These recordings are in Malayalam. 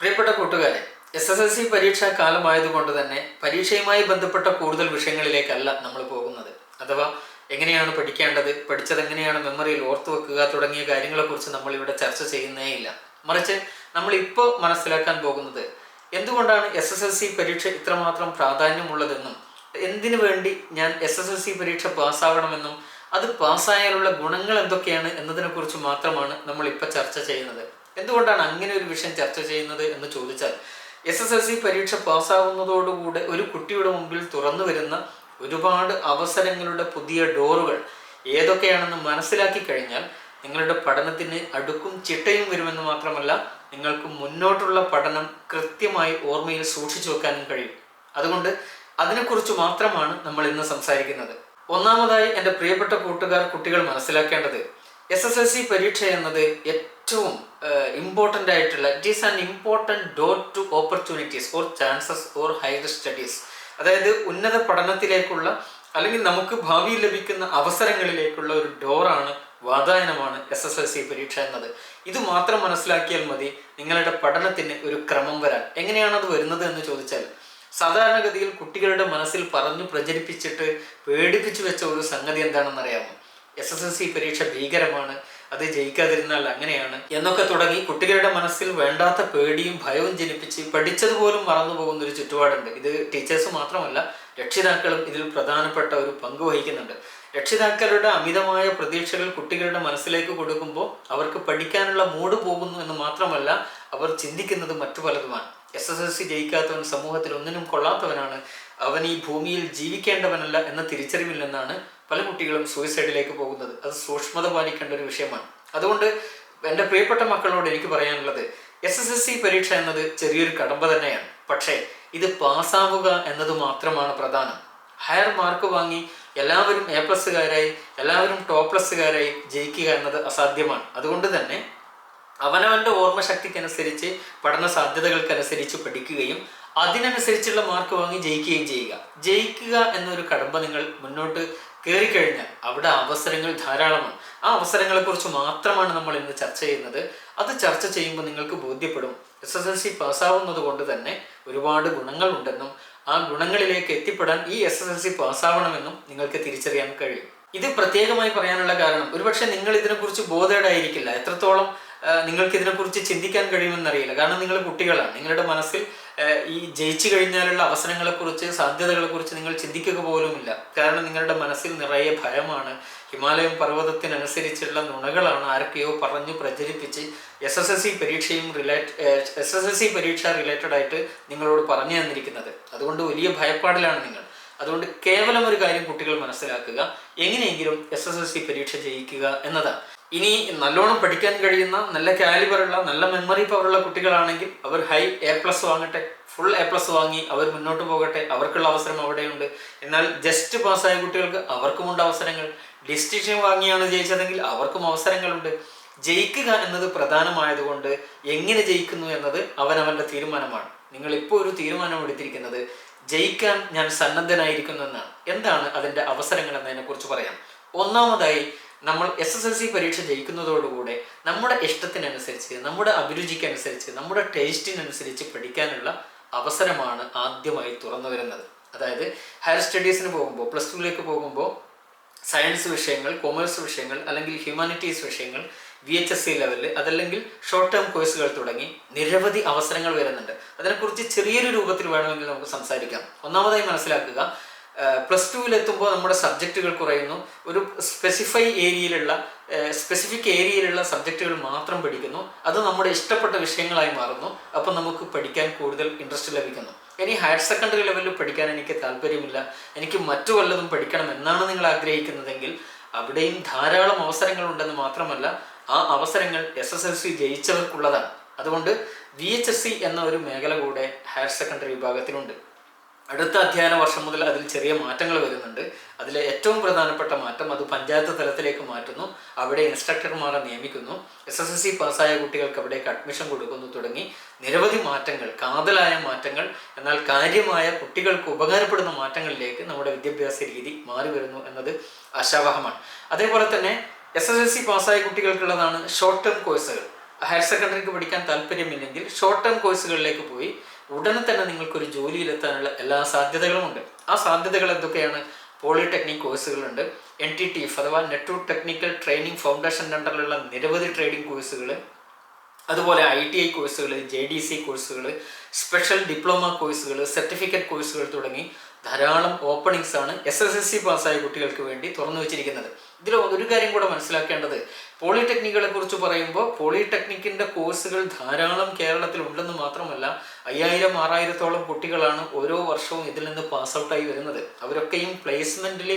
പ്രിയപ്പെട്ട കൂട്ടുകാരെ എസ് എസ് എൽ സി പരീക്ഷാ കാലമായതുകൊണ്ട് തന്നെ പരീക്ഷയുമായി ബന്ധപ്പെട്ട കൂടുതൽ വിഷയങ്ങളിലേക്കല്ല നമ്മൾ പോകുന്നത്. അഥവാ എങ്ങനെയാണ് പഠിക്കേണ്ടത് പഠിച്ചത് എങ്ങനെയാണ് മെമ്മറിയിൽ ഓർത്തു വെക്കുക തുടങ്ങിയ കാര്യങ്ങളെക്കുറിച്ച് നമ്മൾ ഇവിടെ ചർച്ച ചെയ്യുന്നേ ഇല്ല. മറിച്ച് നമ്മൾ ഇപ്പോൾ മനസ്സിലാക്കാൻ പോകുന്നത് എന്തുകൊണ്ടാണ് എസ് എസ് എൽ സി പരീക്ഷ ഇത്രമാത്രം പ്രാധാന്യമുള്ളതെന്നും എന്തിനു വേണ്ടി ഞാൻ എസ് എസ് എൽ സി പരീക്ഷ പാസ്സാവണമെന്നും അത് പാസ്സായാലുള്ള ഗുണങ്ങൾ എന്തൊക്കെയാണ് എന്നതിനെക്കുറിച്ച് മാത്രമാണ് നമ്മൾ ഇപ്പോൾ ചർച്ച ചെയ്യുന്നത്. എന്തുകൊണ്ടാണ് അങ്ങനെ ഒരു വിഷയം ചർച്ച ചെയ്യുന്നത് എന്ന് ചോദിച്ചാൽ എസ് എസ് എൽ സി പരീക്ഷ പാസ്സാവുന്നതോടുകൂടെ ഒരു കുട്ടിയുടെ മുമ്പിൽ തുറന്നു വരുന്ന ഒരുപാട് അവസരങ്ങളുടെ പുതിയ ഡോറുകൾ ഏതൊക്കെയാണെന്ന് മനസ്സിലാക്കി കഴിഞ്ഞാൽ നിങ്ങളുടെ പഠനത്തിന് അടുക്കും ചിട്ടയും വരുമെന്ന് മാത്രമല്ല നിങ്ങൾക്ക് മുന്നോട്ടുള്ള പഠനം കൃത്യമായി ഓർമ്മയിൽ സൂക്ഷിച്ചു വെക്കാനും കഴിയും. അതുകൊണ്ട് അതിനെക്കുറിച്ച് മാത്രമാണ് നമ്മൾ ഇന്ന് സംസാരിക്കുന്നത്. ഒന്നാമതായി എന്റെ പ്രിയപ്പെട്ട കൂട്ടുകാർ കുട്ടികൾ മനസ്സിലാക്കേണ്ടത് എസ് എസ് എൽ സി പരീക്ഷ എന്നത് ഏറ്റവും ഇമ്പോർട്ടന്റ് ആയിട്ടുള്ള it is an important door to opportunities or chances or higher studies അതായത് ഉന്നത പഠനത്തിലേക്കുള്ള അല്ലെങ്കിൽ നമുക്ക് ഭാവിയിൽ ലഭിക്കുന്ന അവസരങ്ങളിലേക്കുള്ള ഒരു ഡോറാണ് വാതായനമാണ് എസ് എസ് എൽ സി പരീക്ഷ എന്നത്. ഇത് മാത്രം മനസ്സിലാക്കിയാൽ മതി നിങ്ങളുടെ പഠനത്തിന് ഒരു ക്രമം വരാൻ. എങ്ങനെയാണ് അത് വരുന്നത് എന്ന് ചോദിച്ചാൽ സാധാരണഗതിയിൽ കുട്ടികളുടെ മനസ്സിൽ പറഞ്ഞു പ്രചരിപ്പിച്ചിട്ട് പേടിപ്പിച്ചു വെച്ച ഒരു സംഗതി എന്താണെന്ന് അറിയാമോ എസ് എസ് എൽ സി പരീക്ഷ ഭീകരമാണ് അത് ജയിക്കാതിരുന്നാൽ അങ്ങനെയാണ് എന്നൊക്കെ തുടങ്ങി കുട്ടികളുടെ മനസ്സിൽ വേണ്ടാത്ത പേടിയും ഭയവും ജനിപ്പിച്ച് പഠിച്ചതുപോലും മറന്നു പോകുന്ന ഒരു ചുറ്റുപാടുണ്ട്. ഇത് ടീച്ചേഴ്സ് മാത്രമല്ല രക്ഷിതാക്കളും ഇതിൽ പ്രധാനപ്പെട്ട ഒരു പങ്ക് വഹിക്കുന്നുണ്ട്. രക്ഷിതാക്കളുടെ അമിതമായ പ്രതീക്ഷകൾ കുട്ടികളുടെ മനസ്സിലേക്ക് കൊടുക്കുമ്പോൾ അവർക്ക് പഠിക്കാനുള്ള മൂഡ് പോകുന്നു എന്ന് മാത്രമല്ല അവർ ചിന്തിക്കുന്നത് മറ്റു പലതുമാണ്. എസ് എസ് എൽ സി ജയിക്കാത്തവൻ സമൂഹത്തിൽ ഒന്നിനും കൊള്ളാത്തവനാണ്. അവൻ ഈ ഭൂമിയിൽ ജീവിക്കേണ്ടവനല്ല എന്ന തിരിച്ചറിവില്ലെന്നാണ് പല കുട്ടികളും സൂയിസൈഡിലേക്ക് പോകുന്നത്. അത് സൂക്ഷ്മത പാലിക്കേണ്ട ഒരു വിഷയമാണ്. അതുകൊണ്ട് എന്റെ പ്രിയപ്പെട്ട മക്കളോട് എനിക്ക് പറയാനുള്ളത് എസ് എസ് എസ് സി പരീക്ഷ എന്നത് ചെറിയൊരു കടമ്പ തന്നെയാണ്. പക്ഷേ ഇത് പാസ്സാവുക എന്നത് മാത്രമാണ് പ്രധാനം. ഹയർ മാർക്ക് വാങ്ങി എല്ലാവരും എ പ്ലസ്സുകാരായി എല്ലാവരും ടോപ്പ് പ്ലസ്സുകാരായി ജയിക്കുക എന്നത് അസാധ്യമാണ്. അതുകൊണ്ട് തന്നെ അവനവന്റെ ഓർമ്മശക്തിക്കനുസരിച്ച് പഠന സാധ്യതകൾക്കനുസരിച്ച് പഠിക്കുകയും അതിനനുസരിച്ചുള്ള മാർക്ക് വാങ്ങി ജയിക്കുകയും ചെയ്യുക. ജയിക്കുക എന്നൊരു കടമ്പ നിങ്ങൾ മുന്നോട്ട് കയറിക്കഴിഞ്ഞാൽ അവിടെ അവസരങ്ങൾ ധാരാളമാണ്. ആ അവസരങ്ങളെക്കുറിച്ച് മാത്രമാണ് നമ്മൾ ഇന്ന് ചർച്ച ചെയ്യുന്നത്. അത് ചർച്ച ചെയ്യുമ്പോൾ നിങ്ങൾക്ക് ബോധ്യപ്പെടും. എസ് എസ് എൽ സി പാസ്സാവുന്നത് കൊണ്ട് തന്നെ ഒരുപാട് ഗുണങ്ങളുണ്ടെന്നും ആ ഗുണങ്ങളിലേക്ക് എത്തിപ്പെടാൻ ഈ എസ് എസ് എൽ സി പാസ്സാവണമെന്നും നിങ്ങൾക്ക് തിരിച്ചറിയാൻ കഴിയും. ഇത് പ്രത്യേകമായി പറയാനുള്ള കാരണം ഒരുപക്ഷെ നിങ്ങൾ ഇതിനെക്കുറിച്ച് ബോധേഡായിരിക്കില്ല എത്രത്തോളം നിങ്ങൾക്ക് ഇതിനെക്കുറിച്ച് ചിന്തിക്കാൻ കഴിയുമെന്നറിയില്ല. കാരണം നിങ്ങൾ കുട്ടികളാണ്. നിങ്ങളുടെ മനസ്സിൽ ഈ ജയിച്ചു കഴിഞ്ഞാലുള്ള അവസരങ്ങളെ കുറിച്ച് സാധ്യതകളെ കുറിച്ച് നിങ്ങൾ ചിന്തിക്കുക പോലുമില്ല. കാരണം നിങ്ങളുടെ മനസ്സിൽ നിറയെ ഭയമാണ്. ഹിമാലയം പർവതത്തിനനുസരിച്ചുള്ള നുണകളാണ് ആരൊക്കെയോ പറഞ്ഞു പ്രചരിപ്പിച്ച് എസ് എസ് എസ് സി പരീക്ഷയും relate S S S C പരീക്ഷ റിലേറ്റഡ് ആയിട്ട് നിങ്ങളോട് പറഞ്ഞു തന്നിരിക്കുന്നത്. അതുകൊണ്ട് വലിയ ഭയപ്പാടിലാണ് നിങ്ങൾ. അതുകൊണ്ട് കേവലം ഒരു കാര്യം കുട്ടികൾ മനസ്സിലാക്കുക. എങ്ങനെയെങ്കിലും എസ് എസ് എസ് സി പരീക്ഷ ജയിക്കുക എന്നതാണ്. ഇനി നല്ലോണം പഠിക്കാൻ കഴിയുന്ന നല്ല കാലിബറുള്ള നല്ല മെമ്മറി പവറുള്ള കുട്ടികളാണെങ്കിൽ അവർ ഹൈ എ പ്ലസ് വാങ്ങട്ടെ ഫുൾ എ പ്ലസ് വാങ്ങി അവർ മുന്നോട്ട് പോകട്ടെ അവർക്കുള്ള അവസരം അവിടെയുണ്ട്. എന്നാൽ ജസ്റ്റ് പാസ്സായ കുട്ടികൾക്ക് അവർക്കുമുണ്ട് അവസരങ്ങൾ. ഡിസ്റ്റിങ്ഷൻ വാങ്ങിയാണ് ജയിച്ചതെങ്കിൽ അവർക്കും അവസരങ്ങളുണ്ട്. ജയിക്കുക എന്നത് പ്രധാനമായതുകൊണ്ട് എങ്ങനെ ജയിക്കുന്നു എന്നത് അവനവന്റെ തീരുമാനമാണ്. നിങ്ങൾ ഇപ്പോൾ ഒരു തീരുമാനം എടുത്തിരിക്കുന്നത് ജയിക്കാൻ ഞാൻ സന്നദ്ധനായിരിക്കുന്നു എന്നാണ്. എന്താണ് അതിന്റെ അവസരങ്ങൾ എന്നതിനെക്കുറിച്ച് പറയാം. ഒന്നാമതായി നമ്മൾ എസ് എസ് എൽ സി പരീക്ഷ ജയിക്കുന്നതോടുകൂടെ നമ്മുടെ ഇഷ്ടത്തിനനുസരിച്ച് നമ്മുടെ അഭിരുചിക്കനുസരിച്ച് നമ്മുടെ ടേസ്റ്റിനനുസരിച്ച് പഠിക്കാനുള്ള അവസരമാണ് ആദ്യമായി തുറന്നു വരുന്നത്. അതായത് ഹയർ സ്റ്റഡീസിന് പോകുമ്പോൾ പ്ലസ് ടുവിലേക്ക് പോകുമ്പോൾ സയൻസ് വിഷയങ്ങൾ കൊമേഴ്സ് വിഷയങ്ങൾ അല്ലെങ്കിൽ ഹ്യൂമാനിറ്റീസ് വിഷയങ്ങൾ വി എച്ച് എസ് സി ലെവലിൽ അതല്ലെങ്കിൽ ഷോർട്ട് ടേം കോഴ്സുകൾ തുടങ്ങി നിരവധി അവസരങ്ങൾ വരുന്നുണ്ട്. അതിനെക്കുറിച്ച് ചെറിയൊരു രൂപത്തിൽ വേണമെങ്കിൽ നമുക്ക് സംസാരിക്കാം. ഒന്നാമതായി മനസ്സിലാക്കുക പ്ലസ് ടുവിൽ എത്തുമ്പോൾ നമ്മുടെ സബ്ജക്റ്റുകൾ കുറയുന്നു. ഒരു സ്പെസിഫൈ ഏരിയയിലുള്ള സ്പെസിഫിക് ഏരിയയിലുള്ള സബ്ജക്റ്റുകൾ മാത്രം പഠിക്കുന്നു. അത് നമ്മുടെ ഇഷ്ടപ്പെട്ട വിഷയങ്ങളായി മാറുന്നു. അപ്പം നമുക്ക് പഠിക്കാൻ കൂടുതൽ ഇൻട്രസ്റ്റ് ലഭിക്കുന്നു. ഇനി ഹയർ സെക്കൻഡറി ലെവലിൽ പഠിക്കാൻ എനിക്ക് താല്പര്യമില്ല. എനിക്ക് മറ്റു വല്ലതും പഠിക്കണം എന്നാണ് നിങ്ങൾ ആഗ്രഹിക്കുന്നതെങ്കിൽ അവിടെയും ധാരാളം അവസരങ്ങളുണ്ടെന്ന് മാത്രമല്ല ആ അവസരങ്ങൾ എസ് എസ് എൽ സി ജയിച്ചവർക്കുള്ളതാണ്. അതുകൊണ്ട് വി എച്ച് എസ് സി എന്ന ഒരു മേഖല കൂടെ ഹയർ സെക്കൻഡറി വിഭാഗത്തിലുണ്ട്. അടുത്ത അധ്യയന വർഷം മുതൽ അതിൽ ചെറിയ മാറ്റങ്ങൾ വരുന്നുണ്ട്. അതിലെ ഏറ്റവും പ്രധാനപ്പെട്ട മാറ്റം അത് പഞ്ചായത്ത് തലത്തിലേക്ക് മാറ്റുന്നു. അവിടെ ഇൻസ്ട്രക്ടർമാരെ നിയമിക്കുന്നു. എസ് എസ് എസ് സി പാസ്സായ കുട്ടികൾക്ക് അവിടേക്ക് അഡ്മിഷൻ കൊടുക്കുന്നു തുടങ്ങി. നിരവധി മാറ്റങ്ങൾ കാതലായ മാറ്റങ്ങൾ എന്നാൽ കാര്യമായ കുട്ടികൾക്ക് ഉപകാരപ്പെടുന്ന മാറ്റങ്ങളിലേക്ക് നമ്മുടെ വിദ്യാഭ്യാസ രീതി മാറി വരുന്നു എന്നത് ആശാവഹമാണ്. അതേപോലെ തന്നെ എസ് എസ് എസ് സി പാസ്സായ കുട്ടികൾക്കുള്ളതാണ് ഷോർട്ട് ടേം കോഴ്സുകൾ ഹയർ സെക്കൻഡറിക്ക് പഠിക്കാൻ താല്പര്യമില്ലെങ്കിൽ ഷോർട്ട് ടേം കോഴ്സുകളിലേക്ക് പോയി ഉടനെ തന്നെ നിങ്ങൾക്കൊരു ജോലിയിലെത്താനുള്ള എല്ലാ സാധ്യതകളും ഉണ്ട്. ആ സാധ്യതകൾ എന്തൊക്കെയാണ്? പോളിടെക്നിക് കോഴ്സുകളുണ്ട് എൻ ടി ടി എഫ് അഥവാ നെറ്റ്വർക്ക് ടെക്നിക്കൽ ട്രെയിനിങ് ഫൗണ്ടേഷൻ അണ്ടറിലുള്ള നിരവധി ട്രേഡിംഗ് കോഴ്സുകൾ അതുപോലെ ഐ ടി ഐ കോഴ്സുകൾ ജെ ഡി സി കോഴ്സുകൾ സ്പെഷ്യൽ ഡിപ്ലോമ കോഴ്സുകൾ സർട്ടിഫിക്കറ്റ് കോഴ്സുകൾ തുടങ്ങി ധാരാളം ഓപ്പണിങ്സ് ആണ് എസ് എസ് എസ് സി പാസ്സായ കുട്ടികൾക്ക് വേണ്ടി തുറന്നു വെച്ചിരിക്കുന്നത്. ഇതിൽ ഒരു കാര്യം കൂടെ മനസ്സിലാക്കേണ്ടത്. പോളിടെക്നിക്കുകളെ കുറിച്ച് പറയുമ്പോൾ പോളിടെക്നിക്കിന്റെ കോഴ്സുകൾ ധാരാളം കേരളത്തിൽ ഉണ്ടെന്ന് മാത്രമല്ല അയ്യായിരം ആറായിരത്തോളം കുട്ടികളാണ് ഓരോ വർഷവും ഇതിൽ നിന്ന് പാസ് ഔട്ടായി വരുന്നത്. അവരൊക്കെയും പ്ലേസ്മെന്റിൽ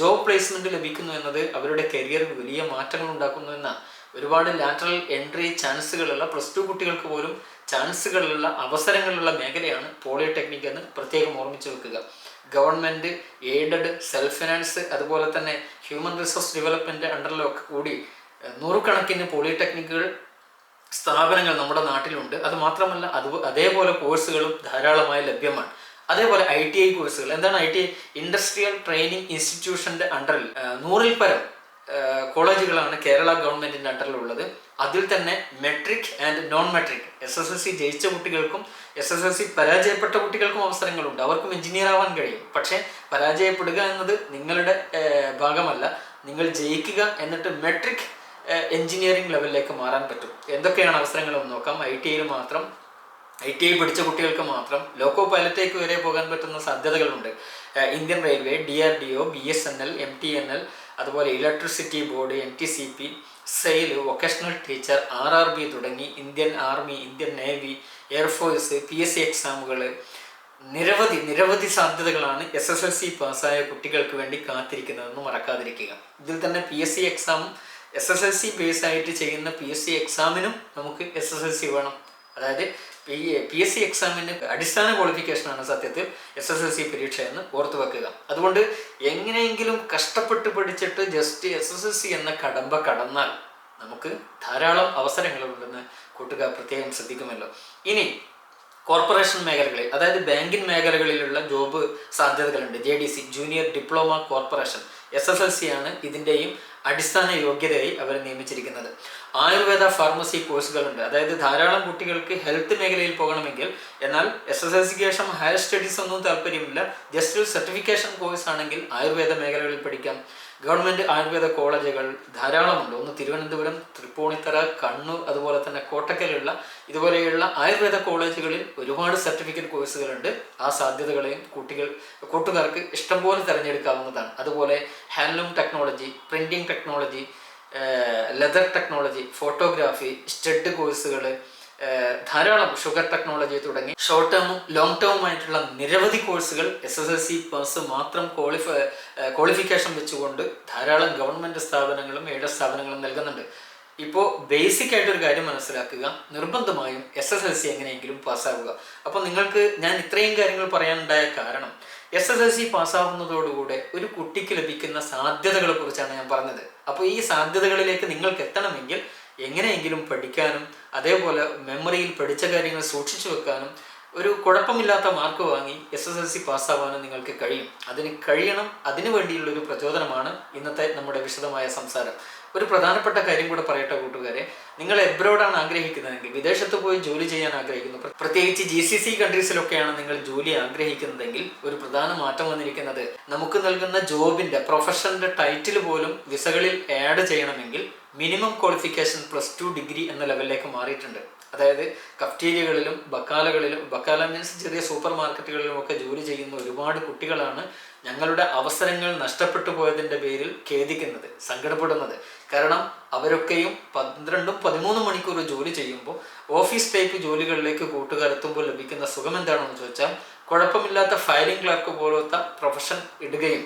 ജോബ് പ്ലേസ്മെന്റ് ലഭിക്കുന്നു എന്നത് അവരുടെ കരിയറിൽ വലിയ മാറ്റങ്ങൾ ഉണ്ടാക്കുന്നു എന്ന ഒരുപാട് ലാറ്ററൽ എൻട്രി ചാൻസുകളുള്ള പ്ലസ് ടു കുട്ടികൾക്ക് പോലും ചാൻസുകളുള്ള അവസരങ്ങളുള്ള മേഖലയാണ് പോളിടെക്നിക് എന്ന് പ്രത്യേകം ഓർമ്മിച്ച് വെക്കുക. ഗവൺമെന്റ് എയ്ഡഡ് സെൽഫ് ഫിനാൻസ് അതുപോലെ തന്നെ ഹ്യൂമൻ റിസോഴ്സ് ഡെവലപ്മെന്റ് അണ്ടറിലൊക്കെ കൂടി നൂറുകണക്കിന് പോളിടെക്നിക്കുകൾ സ്ഥാപനങ്ങൾ നമ്മുടെ നാട്ടിലുണ്ട്. അത് മാത്രമല്ല അത് അതേപോലെ കോഴ്സുകളും ധാരാളമായി ലഭ്യമാണ്. അതേപോലെ ഐ ടി ഐ കോഴ്സുകൾ എന്താണ് I T I industrial training ഇൻസ്റ്റിറ്റ്യൂഷന്റെ അണ്ടറിൽ നൂറിൽ പരം കോളേജുകളാണ് കേരള ഗവൺമെന്റിന്റെ അണ്ടറിലുള്ളത്. അതിൽ തന്നെ metric and non metric S S L C ജയിച്ച കുട്ടികൾക്കും എസ് എസ് എൽ സി പരാജയപ്പെട്ട കുട്ടികൾക്കും അവസരങ്ങളുണ്ട്. അവർക്കും എഞ്ചിനീയർ ആവാൻ കഴിയും. പക്ഷേ പരാജയപ്പെടുക എന്നത് നിങ്ങളുടെ ഭാഗമല്ല. നിങ്ങൾ ജയിക്കുക എന്നിട്ട് മെട്രിക് എഞ്ചിനീയറിംഗ് ലെവലിലേക്ക് മാറാൻ പറ്റും. എന്തൊക്കെയാണ് അവസരങ്ങളെന്ന് നോക്കാം. ഐ ടി ഐയിൽ മാത്രം ഐ ടി ഐ പഠിച്ച കുട്ടികൾക്ക് മാത്രം ലോക്കോ പൈലറ്റേക്ക് വരെ പോകാൻ പറ്റുന്ന സാധ്യതകളുണ്ട്. Indian railway D R D O B S N L M T N L അതുപോലെ electricity board N T P C SAIL vocational teacher R R B തുടങ്ങി Indian army Indian navy air force P S C എക്സാമുകൾ. നിരവധി നിരവധി സാധ്യതകളാണ് എസ് എസ് എൽ സി പാസ്സായ കുട്ടികൾക്ക് വേണ്ടി കാത്തിരിക്കുന്നതെന്ന് മറക്കാതിരിക്കുക. ഇതിൽ തന്നെ പി എസ് സി എക്സാമും S S L C base ആയിട്ട് ചെയ്യുന്ന പി എസ് സി എക്സാമിനും നമുക്ക് എസ് എസ് എൽ സി വേണം. അതായത് പി പി എസ് സി എക്സാമിന് അടിസ്ഥാന ക്വാളിഫിക്കേഷനാണ് സത്യത്തിൽ എസ് എസ് എൽ സി പരീക്ഷ എന്ന് ഓർത്തു വെക്കുക. അതുകൊണ്ട് എങ്ങനെയെങ്കിലും കഷ്ടപ്പെട്ട് പഠിച്ചിട്ട് just S S L C എന്ന കടമ്പ കടന്നാൽ നമുക്ക് ധാരാളം അവസരങ്ങളുണ്ടെന്ന് കൂട്ടുകാർ പ്രത്യേകം ശ്രദ്ധിക്കുമല്ലോ. ഇനി കോർപ്പറേഷൻ മേഖലകളിൽ അതായത് ബാങ്കിങ് മേഖലകളിലുള്ള ജോബ് സാധ്യതകളുണ്ട്. J D C junior diploma corporation S S L C ആണ് ഇതിന്റെയും അടിസ്ഥാന യോഗ്യതയായി അവർ നിയമിച്ചിരിക്കുന്നത്. ആയുർവേദ ഫാർമസി കോഴ്സുകളുണ്ട്. അതായത് ധാരാളം കുട്ടികൾക്ക് ഹെൽത്ത് മേഖലയിൽ പോകണമെങ്കിൽ എന്നാൽ എസ് എസ് എൽ സിക്ക് ശേഷം ഹയർ സ്റ്റഡീസ് ഒന്നും താല്പര്യമില്ല. ജസ്റ്റ് ഒരു സർട്ടിഫിക്കേഷൻ കോഴ്സ് ആണെങ്കിൽ ആയുർവേദ മേഖലകളിൽ പഠിക്കാം. ഗവൺമെന്റ് ആയുർവേദ കോളേജുകൾ ധാരാളമുണ്ട്. ഒന്ന് തിരുവനന്തപുരം തൃപ്പൂണിത്തറ കണ്ണൂർ അതുപോലെ തന്നെ കോട്ടക്കലുള്ള ഇതുപോലെയുള്ള ആയുർവേദ കോളേജുകളിൽ ഒരുപാട് സർട്ടിഫിക്കറ്റ് കോഴ്സുകളുണ്ട്. ആ സാധ്യതകളെയും കുട്ടികൾ കൂട്ടുകാർക്ക് ഇഷ്ടംപോലെ തിരഞ്ഞെടുക്കാവുന്നതാണ്. അതുപോലെ handloom technology printing technology leather technology photography stud കോഴ്സുകൾ ധാരാളം ഷുഗർ ടെക്നോളജി തുടങ്ങി ഷോർട്ട് ടേമും ലോങ് ടേമുമായിട്ടുള്ള നിരവധി കോഴ്സുകൾ S S L C pass മാത്രം ക്വാളിഫൈ ക്വാളിഫിക്കേഷൻ വെച്ചുകൊണ്ട് ധാരാളം ഗവൺമെന്റ് സ്ഥാപനങ്ങളും എയ്ഡഡ് സ്ഥാപനങ്ങളും നൽകുന്നുണ്ട്. ഇപ്പോൾ ബേസിക് ആയിട്ടൊരു കാര്യം മനസ്സിലാക്കുക. നിർബന്ധമായും എസ് എസ് എൽ സി എങ്ങനെയെങ്കിലും പാസ്സാവുക അപ്പോൾ നിങ്ങൾക്ക് ഞാൻ ഇത്രയും കാര്യങ്ങൾ പറയാനുണ്ടായ കാരണം എസ് എസ് എൽ സി പാസ്സാവുന്നതോടുകൂടെ ഒരു കുട്ടിക്ക് ലഭിക്കുന്ന സാധ്യതകളെ കുറിച്ചാണ് ഞാൻ പറഞ്ഞത്. അപ്പോൾ ഈ സാധ്യതകളിലേക്ക് നിങ്ങൾക്ക് എത്തണമെങ്കിൽ എങ്ങനെയെങ്കിലും പഠിക്കാനും അതേപോലെ മെമ്മറിയിൽ പഠിച്ച കാര്യങ്ങൾ സൂക്ഷിച്ചു വെക്കാനും ഒരു കുഴപ്പമില്ലാത്ത മാർക്ക് വാങ്ങി എസ് എസ് എൽ സി പാസ്സാവാനും നിങ്ങൾക്ക് കഴിയും. അതിന് കഴിയണം അതിനു വേണ്ടിയുള്ള ഒരു പ്രചോദനമാണ് ഇന്നത്തെ നമ്മുടെ വിശദമായ സംസാരം. ഒരു പ്രധാനപ്പെട്ട കാര്യം കൂടെ പറയട്ടെ കൂട്ടുകാരെ. നിങ്ങൾ എബ്രോഡാണ് ആഗ്രഹിക്കുന്നതെങ്കിൽ വിദേശത്ത് പോയി ജോലി ചെയ്യാൻ ആഗ്രഹിക്കുന്നു. പ്ര- പ്രത്യേകിച്ച് ജി സി സി കൺട്രീസിലൊക്കെയാണ് നിങ്ങൾ ജോലി ആഗ്രഹിക്കുന്നതെങ്കിൽ ഒരു പ്രധാന മാറ്റം വന്നിരിക്കുന്നത് നമുക്ക് നൽകുന്ന ജോബിന്റെ പ്രൊഫഷന്റെ ടൈറ്റിൽ പോലും വിസകളിൽ ആഡ് ചെയ്യണമെങ്കിൽ minimum qualification plus two degree എന്ന ലെവലിലേക്ക് മാറിയിട്ടുണ്ട്. അതായത് കഫ്റ്റീരിയകളിലും ബക്കാലകളിലും ബക്കാല മീൻസ് ചെറിയ സൂപ്പർ മാർക്കറ്റുകളിലും ഒക്കെ ജോലി ചെയ്യുന്ന ഒരുപാട് കുട്ടികളാണ് ഞങ്ങളുടെ അവസരങ്ങൾ നഷ്ടപ്പെട്ടു പോയതിന്റെ പേരിൽ ഖേദിക്കുന്നത് സങ്കടപ്പെടുന്നത്. കാരണം അവരൊക്കെയും പന്ത്രണ്ടും പതിമൂന്നും മണിക്കൂർ ജോലി ചെയ്യുമ്പോൾ ഓഫീസ് ടൈപ്പ് ജോലികളിലേക്ക് കൂട്ടുകാരെത്തുമ്പോൾ ലഭിക്കുന്ന സുഖം എന്താണെന്ന് ചോദിച്ചാൽ കുഴപ്പമില്ലാത്ത ഫയലിംഗ് ക്ലർക്ക് പോലത്തെ പ്രൊഫഷൻ ഇടുകയും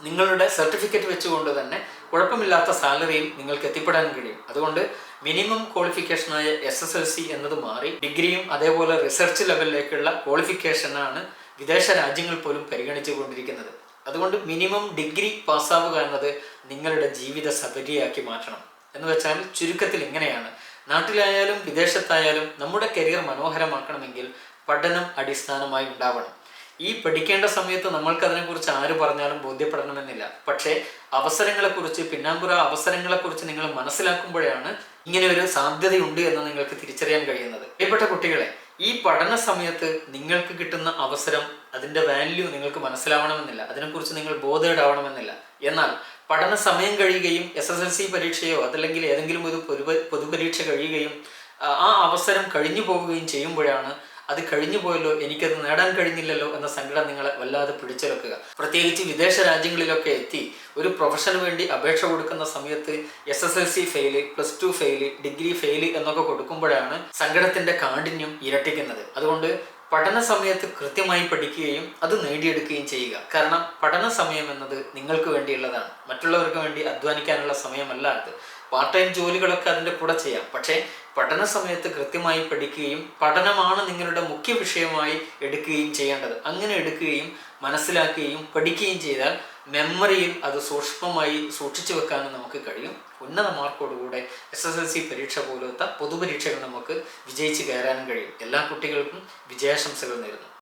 നിങ്ങളുടെ സർട്ടിഫിക്കറ്റ് വെച്ചുകൊണ്ട് തന്നെ കുഴപ്പമില്ലാത്ത സാലറിയിൽ നിങ്ങൾക്ക് എത്തിപ്പെടാൻ കഴിയും. അതുകൊണ്ട് മിനിമം ക്വാളിഫിക്കേഷനായ എസ് എസ് എൽ സി എന്നത് മാറി ഡിഗ്രിയും അതേപോലെ റിസർച്ച് ലെവലിലേക്കുള്ള ക്വാളിഫിക്കേഷനാണ് വിദേശ രാജ്യങ്ങൾ പോലും പരിഗണിച്ചു കൊണ്ടിരിക്കുന്നത് അതുകൊണ്ട് മിനിമം ഡിഗ്രി പാസ്സാവുക എന്നത് നിങ്ങളുടെ ജീവിത സബരിയാക്കി മാറ്റണം. എന്ന് വെച്ചാൽ ചുരുക്കത്തിൽ ഇങ്ങനെയാണ്. നാട്ടിലായാലും വിദേശത്തായാലും നമ്മുടെ കരിയർ മനോഹരമാക്കണമെങ്കിൽ പഠനം അടിസ്ഥാനമായി ഉണ്ടാവണം. ഈ പഠിക്കേണ്ട സമയത്ത് നമ്മൾക്ക് അതിനെക്കുറിച്ച് ആര് പറഞ്ഞാലും ബോധ്യപ്പെടണമെന്നില്ല. പക്ഷേ അവസരങ്ങളെക്കുറിച്ച് പിന്നാമ്പുറ അവസരങ്ങളെക്കുറിച്ച് നിങ്ങൾ മനസ്സിലാക്കുമ്പോഴാണ് ഇങ്ങനെ ഒരു സാധ്യതയുണ്ട് എന്ന് നിങ്ങൾക്ക് തിരിച്ചറിയാൻ കഴിയുന്നത്. പ്രിയപ്പെട്ട കുട്ടികളെ ഈ പഠന സമയത്ത് നിങ്ങൾക്ക് കിട്ടുന്ന അവസരം അതിന്റെ വാല്യൂ നിങ്ങൾക്ക് മനസ്സിലാവണമെന്നില്ല. അതിനെക്കുറിച്ച് നിങ്ങൾ ബോധേഡാവണമെന്നില്ല എന്നാൽ പഠന സമയം കഴിയുകയും എസ് എസ് എൽ സി പരീക്ഷയോ അതല്ലെങ്കിൽ ഏതെങ്കിലും ഒരു പൊതു പൊതുപരീക്ഷ കഴിയുകയും ആ അവസരം കഴിഞ്ഞു പോകുകയും ചെയ്യുമ്പോഴാണ് അത് കഴിഞ്ഞു പോയല്ലോ എനിക്കത് നേടാൻ കഴിഞ്ഞില്ലല്ലോ എന്ന സങ്കടം നിങ്ങളെ വല്ലാതെ പിടിച്ചെടുക്കുക പ്രത്യേകിച്ച് വിദേശ രാജ്യങ്ങളിലൊക്കെ എത്തി ഒരു പ്രൊഫഷന് വേണ്ടി അപേക്ഷ കൊടുക്കുന്ന സമയത്ത് S S L C fail plus two fail degree fail എന്നൊക്കെ കൊടുക്കുമ്പോഴാണ് സങ്കടത്തിന്റെ കാഠിന്യം ഇരട്ടിക്കുന്നത്. അതുകൊണ്ട് പഠന സമയത്ത് കൃത്യമായി പഠിക്കുകയും അത് നേടിയെടുക്കുകയും ചെയ്യുക. കാരണം പഠന സമയം എന്നത് നിങ്ങൾക്ക് വേണ്ടിയുള്ളതാണ്. മറ്റുള്ളവർക്ക് വേണ്ടി അധ്വാനിക്കാനുള്ള സമയമല്ല അത്. പാർട്ട് ടൈം ജോലികളൊക്കെ അതിന്റെ കൂടെ ചെയ്യാം. പക്ഷേ പഠന സമയത്ത് കൃത്യമായി പഠിക്കുകയും പഠനമാണ് നിങ്ങളുടെ മുഖ്യ വിഷയമായി എടുക്കുകയും ചെയ്യേണ്ടത്. അങ്ങനെ എടുക്കുകയും മനസ്സിലാക്കുകയും പഠിക്കുകയും ചെയ്താൽ മെമ്മറിയിൽ അത് സൂക്ഷ്മമായി സൂക്ഷിച്ചു വെക്കാനും നമുക്ക് കഴിയും. ഉന്നത മാർക്കോടുകൂടെ എസ് എസ് എൽ സി പരീക്ഷ പോലത്തെ പൊതുപരീക്ഷകൾ നമുക്ക് വിജയിച്ച് കയറാനും കഴിയും. എല്ലാ കുട്ടികൾക്കും വിജയാശംസകൾ നേരുന്നു.